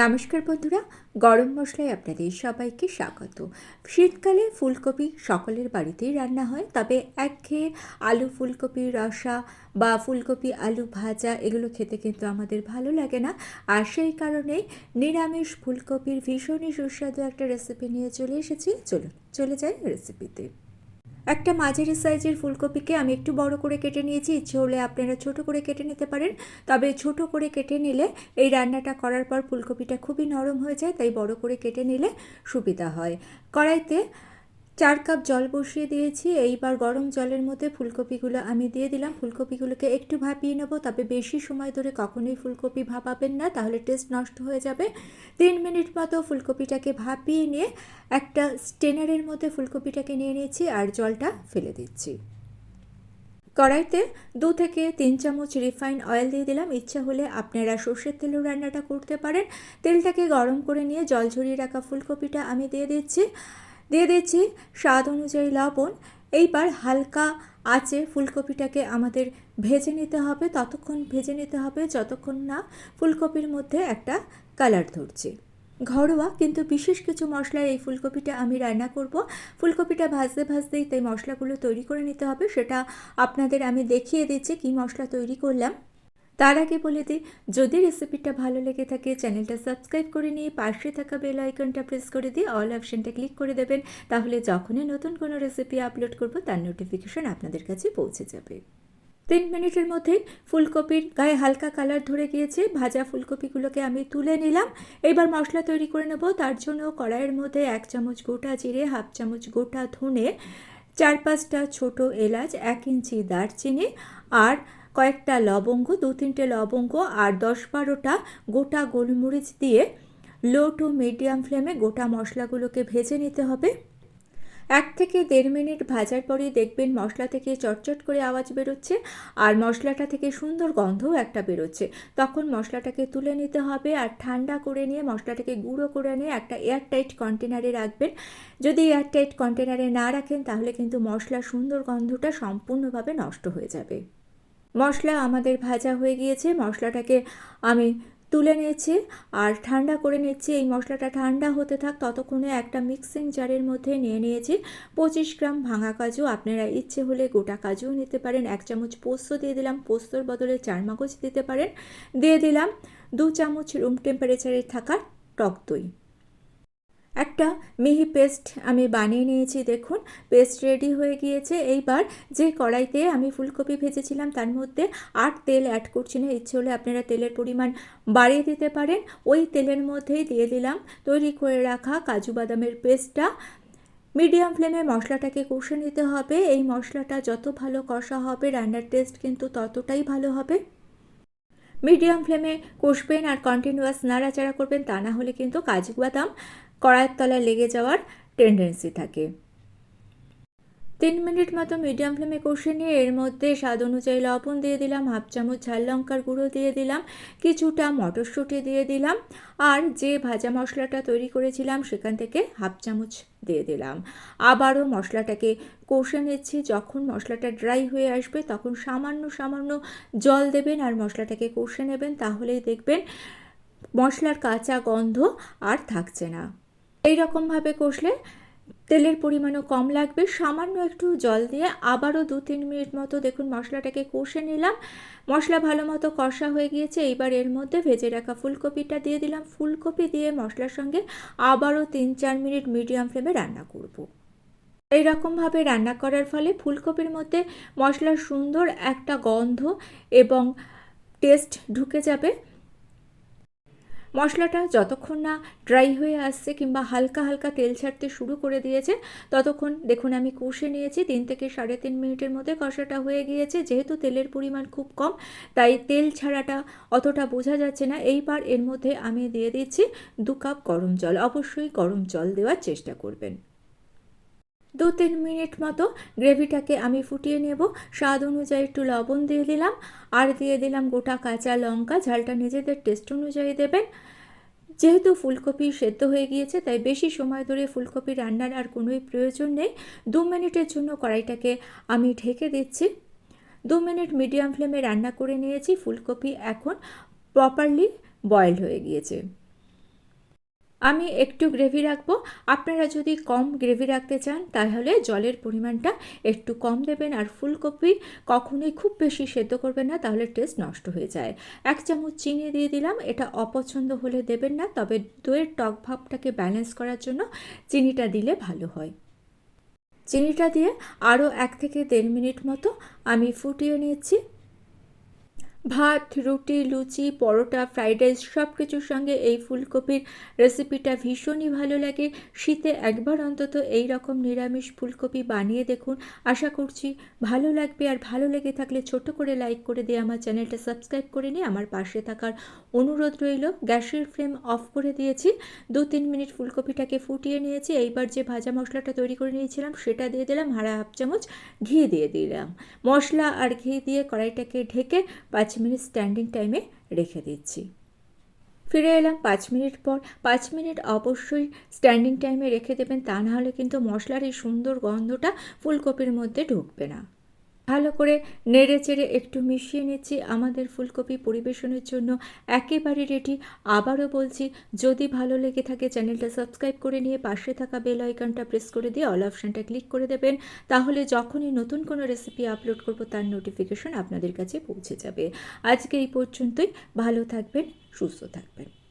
নমস্কার বন্ধুরা, গরম মশলায় আপনাদের সবাইকে স্বাগত। শীতকালে ফুলকপি সকলের বাড়িতেই রান্না হয়, তবে একঘেয়ে আলু ফুলকপির রসা বা ফুলকপি আলু ভাজা এগুলো খেতে কিন্তু আমাদের ভালো লাগে না। আর সেই কারণেই নিরামিষ ফুলকপির ভীষণই সুস্বাদু একটা রেসিপি নিয়ে চলে এসেছি। চলুন, চলে যাই রেসিপিতে একটা মাঝারি সাইজের ফুলকপিকে আমি একটু বড় করে কেটে নিয়েছি। ইচ্ছে হলে আপনারা ছোট করে কেটে নিতে পারেন। তবে ছোট করে কেটে নিলে এই রান্নাটা করার পর ফুলকপিটা খুবই নরম হয়ে যায়, তাই বড় করে কেটে নিলে সুবিধা হয়। কড়াইতে চার কাপ জল বসিয়ে দিয়েছি। এইবার গরম জলের মধ্যে ফুলকপিগুলো আমি দিয়ে দিলাম। ফুলকপিগুলোকে একটু ভাপিয়ে নেব, তবে বেশি সময় ধরে কখনোই ফুলকপি ভাপাবেন না, তাহলে টেস্ট নষ্ট হয়ে যাবে। তিন মিনিট মতো ফুলকপিটাকে ভাপিয়ে নিয়ে একটা স্টেনারের মধ্যে ফুলকপিটাকে নিয়ে নিয়েছি আর জলটা ফেলে দিচ্ছি। কড়াইতে দু থেকে তিন চামচ রিফাইন অয়েল দিয়ে দিলাম। ইচ্ছা হলে আপনারা সর্ষের তেলেও রান্নাটা করতে পারেন। তেলটাকে গরম করে নিয়ে জল ঝরিয়ে রাখা ফুলকপিটা আমি দিয়ে দিচ্ছি। দিয়ে দিচ্ছি স্বাদ অনুযায়ী লবণ। এইবার হালকা আঁচে ফুলকপিটাকে আমাদের ভেজে নিতে হবে। ততক্ষণ ভেজে নিতে হবে, যতক্ষণ না ফুলকপির মধ্যে একটা কালার ধরছে। ঘরোয়া কিন্তু বিশেষ কিছু মশলায় এই ফুলকপিটা আমি রান্না করব। ফুলকপিটা ভাজতে ভাজতেই তাই মশলাগুলো তৈরি করে নিতে হবে। সেটা আপনাদের আমি দেখিয়ে দিচ্ছি কী মশলা তৈরি করলাম। তার আগে বলে দিই, যদি রেসিপিটা ভালো লেগে থাকে চ্যানেলটা সাবস্ক্রাইব করে নিয়ে পাশে থাকা বেল আইকনটা প্রেস করে দিয়ে অল অপশানটা ক্লিক করে দেবেন। তাহলে যখনই নতুন কোনো রেসিপি আপলোড করব, তার নোটিফিকেশন আপনাদের কাছে পৌঁছে যাবে। তিন মিনিটের মধ্যে ফুলকপির গায়ে হালকা কালার ধরে গিয়েছে। ভাজা ফুলকপিগুলোকে আমি তুলে নিলাম। এবার মশলা তৈরি করে নেব। তার জন্য কড়াইয়ের মধ্যে এক চামচ গোটা জিরে, হাফ চামচ গোটা ধনে, চার পাঁচটা ছোট এলাচ, এক ইঞ্চি দারচিনি আর কয়েকটা লবঙ্গ, দু তিনটে লবঙ্গ আর দশ বারোটা গোটা গোলমরিচ দিয়ে লো টু মিডিয়াম ফ্লেমে গোটা মশলাগুলোকে ভেজে নিতে হবে। এক থেকে দেড় মিনিট ভাজার পরেই দেখবেন মশলা থেকে চটচট করে আওয়াজ বেরোচ্ছে আর মশলাটা থেকে সুন্দর গন্ধও একটা বেরোচ্ছে। তখন মশলাটাকে তুলে নিতে হবে আর ঠান্ডা করে নিয়ে মশলাটাকে গুঁড়ো করে নিয়ে একটা এয়ারটাইট কন্টেনারে রাখবেন। যদি এয়ারটাইট কন্টেনারে না রাখেন তাহলে কিন্তু মশলার সুন্দর গন্ধটা সম্পূর্ণভাবে নষ্ট হয়ে যাবে। মশলা আমাদের ভাজা হয়ে গিয়েছে, মশলাটাকে আমি তুলে নিয়েছি আর ঠান্ডা করে নিচ্ছি। এই মশলাটা ঠান্ডা হতে থাক, ততক্ষণে একটা মিক্সিং জারের মধ্যে নিয়ে নিয়েছি। পঁচিশ গ্রাম ভাঙা কাজু, আপনারা ইচ্ছে হলে গোটা কাজুও নিতে পারেন। এক চামচ পোস্ত দিয়ে দিলাম, পোস্তর বদলে চার মগজ দিতে পারেন। দিয়ে দিলাম দু চামচ রুম টেম্পারেচারে থাকা টক দই। একটা মিহি পেস্ট আমি বানিয়ে নিয়েছি, দেখুন। পেস্ট রেডি হয়ে গিয়েছে। এইবার যে কড়াইতে আমি ফুলকপি ভেজেছিলাম, তার মধ্যে আর তেল অ্যাড করছি না। ইচ্ছে হলে আপনারা তেলের পরিমাণ বাড়িয়ে দিতে পারেন। ওই তেলের মধ্যেই দিয়ে দিলাম। তৈরি করে রাখা কাজু বাদামের পেস্টটা। মিডিয়াম ফ্লেমে মশলাটাকে কষে নিতে হবে। এই মশলাটা যত ভালো কষা হবে, রান্নার টেস্ট কিন্তু ততটাই ভালো হবে। মিডিয়াম ফ্লেমে কষবেন আর কন্টিনিউয়াস নাড়াচাড়া করবেন, তা না হলে কিন্তু কাজু বাদাম কড়াইয়ের তলায় লেগে যাওয়ার টেন্ডেন্সি থাকে। তিন মিনিট মতো মিডিয়াম ফ্লেমে কষে নিয়ে এর মধ্যে স্বাদ অনুযায়ী লবণ দিয়ে দিলাম, হাফ চামচ ঝাল লঙ্কার গুঁড়ো দিয়ে দিলাম, কিছুটা মটরশুঁটি দিয়ে দিলাম আর যে ভাজা মশলাটা তৈরি করেছিলাম সেখান থেকে হাফ চামচ দিয়ে দিলাম। আবারও মশলাটাকে কষে নিচ্ছি, যখন মশলাটা ড্রাই হয়ে আসবে তখন সামান্য সামান্য জল দেবেন আর মশলাটাকে কষে নেবেন, তাহলেই দেখবেন মশলার কাঁচা গন্ধ আর থাকছে না। এই রকমভাবে কষলে তেলের পরিমাণও কম লাগবে। সামান্য একটু জল দিয়ে আবারও দু তিন মিনিট মতো দেখুন মশলাটাকে কষে নিলাম। মশলা ভালো মতো কষা হয়ে গিয়েছে। এইবার এর মধ্যে ভেজে রাখা ফুলকপিটা দিয়ে দিলাম। ফুলকপি দিয়ে মশলার সঙ্গে আবারও তিন চার মিনিট মিডিয়াম ফ্লেমে রান্না করব। এই রকমভাবে রান্না করার ফলে ফুলকপির মধ্যে মশলার সুন্দর একটা গন্ধ এবং টেস্ট ঢুকে যাবে। মশলাটা যতক্ষণ না ড্রাই হয়ে আসছে কিংবা হালকা হালকা তেল ছাড়তে শুরু করে দিয়েছে, ততক্ষণ দেখুন আমি কষে নিয়েছি, তিন থেকে সাড়ে তিন মিনিটের মধ্যে কষাটা হয়ে গিয়েছে। যেহেতু তেলের পরিমাণ খুব কম, তাই তেল ছাড়াটা অতটা বোঝা যাচ্ছে না। এইবার এর মধ্যে আমি দিয়ে দিচ্ছি দু কাপ গরম জল। অবশ্যই গরম জল দেওয়ার চেষ্টা করবেন। দু তিন মিনিট মতো গ্রেভিটাকে আমি ফুটিয়ে নেব। স্বাদ অনুযায়ী একটু লবণ দিয়ে দিলাম। আর দিয়ে দিলাম গোটা কাঁচা লঙ্কা। ঝালটা নিজেদের টেস্ট অনুযায়ী দেবেন। যেহেতু ফুলকপি সেদ্ধ হয়ে গিয়েছে, তাই বেশি সময় ধরে ফুলকপি রান্নার আর কোনোই প্রয়োজন নেই। দু মিনিটের জন্য কড়াইটাকে আমি ঢেকে দিচ্ছি। দু মিনিট মিডিয়াম ফ্লেমে রান্না করে নিয়েছি। ফুলকপি এখন প্রপারলি বয়েলড হয়ে গিয়েছে। আমি একটু গ্রেভি রাখব। আপনারা যদি কম গ্রেভি রাখতে চান, তাহলে জলের পরিমাণটা একটু কম দেবেন আর ফুলকপি কখনোই খুব বেশি সেদ্ধ করবেন না, তাহলে টেস্ট নষ্ট হয়ে যায়। এক চামচ চিনি দিয়ে দিলাম, এটা অপছন্দ হলে দেবেন না, তবে দইয়ের টক ভাবটাকে ব্যালেন্স করার জন্য চিনিটা দিলে ভালো হয়। চিনিটা দিয়ে আরও এক থেকে দেড় মিনিট মতো আমি ফুটিয়ে নিচ্ছি। ভাত, রুটি, লুচি, পরোটা, ফ্রাইড রাইস সব কিছুর সঙ্গে এই ফুলকপির রেসিপিটা ভীষণই ভালো লাগে। শীতে একবার অন্তত এই রকম নিরামিষ ফুলকপি বানিয়ে দেখুন। আশা করছি ভালো লাগবে। আর ভালো লেগে থাকলে ছোট করে লাইক করে দিয়ে আমার চ্যানেলটা সাবস্ক্রাইব করে নিয়ে আমার পাশে থাকার অনুরোধ রইল। গ্যাসের ফ্লেম অফ করে দিয়েছি। দু তিন মিনিট ফুলকপিটাকে ফুটিয়ে নিয়েছি। এইবার যে ভাজা মশলাটা তৈরি করে নিয়েছিলাম সেটা দিয়ে দিলাম। হারা হাফ চামচ ঘি দিয়ে দিলাম। মশলা আর ঘি দিয়ে কড়াইটাকে ঢেকে পাঁচ মিনিট স্ট্যান্ডিং টাইমে রেখে দিচ্ছি। ফিরে এলাম পাঁচ মিনিট পর। পাঁচ মিনিট অবশ্যই স্ট্যান্ডিং টাইমে রেখে দেবেন, তা নাহলে কিন্তু মশলার এই সুন্দর গন্ধটা ফুলকপির মধ্যে ঢুকবে না। ভালো করে নেড়ে চেড়ে একটু মিশিয়ে নিচ্ছি। আমাদের ফুলকপি পরিবেশনের জন্য একেবারে রেডি আবারও বলছি, যদি ভালো লেগে থাকে চ্যানেলটা সাবস্ক্রাইব করে নিয়ে পাশে থাকা বেল আইকনটা প্রেস করে দিয়ে অল অপশানটা ক্লিক করে দেবেন। তাহলে যখনই নতুন কোনো রেসিপি আপলোড করব, তার নোটিফিকেশন আপনাদের কাছে পৌঁছে যাবে। আজকে এই পর্যন্তই। ভালো থাকবেন, সুস্থ থাকবেন।